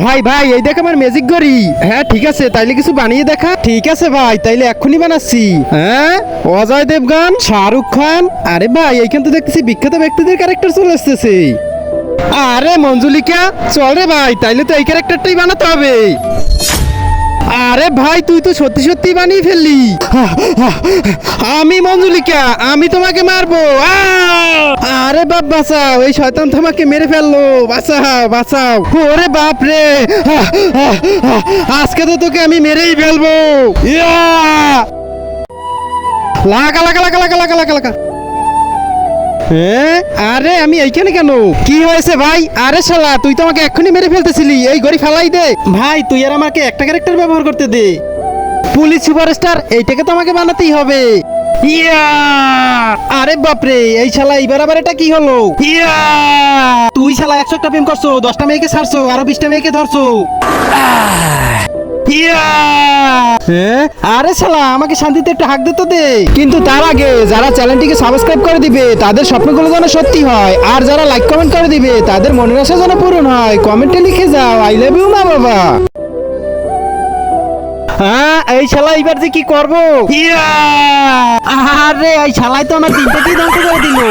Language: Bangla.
ভাই ভাই, এই দেখ আমার ম্যাজিক গড়ি হ্যাঁ ঠিক আছে, তাইলে কিছু বানিয়ে দেখা। ঠিক আছে ভাই, তাইলে এখনই বানাচ্ছি। হ্যাঁ অজয় দেবগান, শাহরুখ খান। আরে ভাই, এইখান তো দেখতেছি বিখ্যাত ব্যক্তিদের ক্যারেক্টার চলে আসতেছে আরে মঞ্জুলিকা, চল রে ভাই, তাইলে তো এই ক্যারেক্টারটাই বানাতে হবে। আরে ভাই, তুই তো সত্যি সত্যি বানিয়ে ফেললি আমি মঞ্জুলিকা, আমি তোমাকে মারবো! আরে বাপ, বাঁচাও, এই শয়তান তোমাকে মেরে ফেলল বাঁচাও বাঁচাও ওরে বাপ রে আজকে তো তোকে আমি মেরেই ফেলব! লাগা লাগা লাগা লাগা লাগা লাগা লাগা? আরে, আমি এইখানে কেন? কি হয়েছে ভাই? আরে শালা, তুই তো আমাকে এক্ষুনি মেরে ফেলতেছিলি। এই গড়ি ফেলাই দে। ভাই, তুই আর আমাকে একটা ক্যারেক্টার ব্যবহার করতে দে। পুলিশ সুপারস্টার, এইটাকে তো আমাকে বানাতেই হবে। ইয়া! আরে বাপরে, এই শালা, এইবার আবার এটা কি হলো? ইয়া! তুই শালা একশো একটা প্রেম করছ, দশটা মেয়েকে ছাড়ছো, আরও বিশটা মেয়েকে ধরছো। ইয়া! হ্যাঁ? আরে শালা, আমাকে শান্তিতে একটু হাক দিতে দে। কিন্তু তার আগে যারা চ্যানেলটিকে সাবস্ক্রাইব করে দিবে, তাদের স্বপ্নগুলো যেন সত্যি হয়। আর যারা লাইক কমেন্ট করে দিবে, তাদের মনের আশা যেন পূরণ হয়। কমেন্টে লিখে যাও আই লাভ ইউ মা বাবা। হ্যাঁ এই শালা এবার যে কি করব! আরে, এই শালাই তো আমার দিনটাকেই ধ্বংস করে দিল।